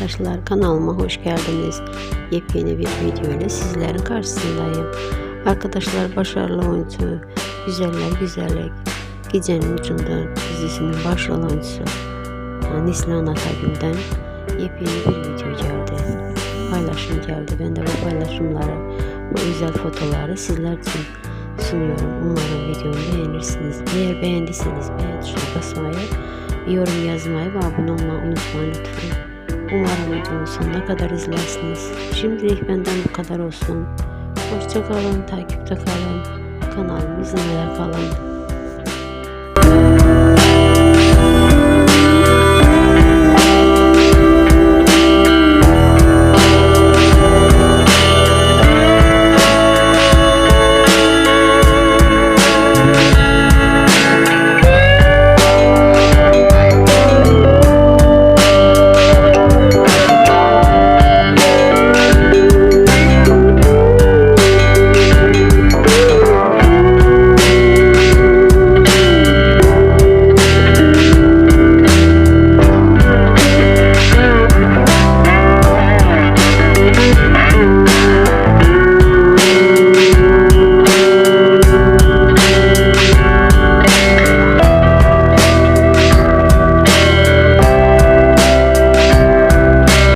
arkadaşlar kanalıma hoş geldiniz. Yepyeni bir video ile sizlerin karşısındayım. Arkadaşlar başarılı oyuncu, güzeller güzellik, Gecenin Ucunda dizisinin başrol oyuncusu Nislan Atagül'den yepyeni bir video geldi. Paylaşım geldi. Ben de bu paylaşımları, bu güzel fotoları sizler için sunuyorum. Umarım videomu beğenirsiniz. Eğer beğendiyseniz beğen tuşuna basmayı, yorum yazmayı ve abone olmayı unutmayın lütfen. Umarım videomu sonuna kadar izlersiniz. Şimdilik benden bu kadar olsun. Hoşça kalın, takipte kalın. Kanalımı izlemede kalın.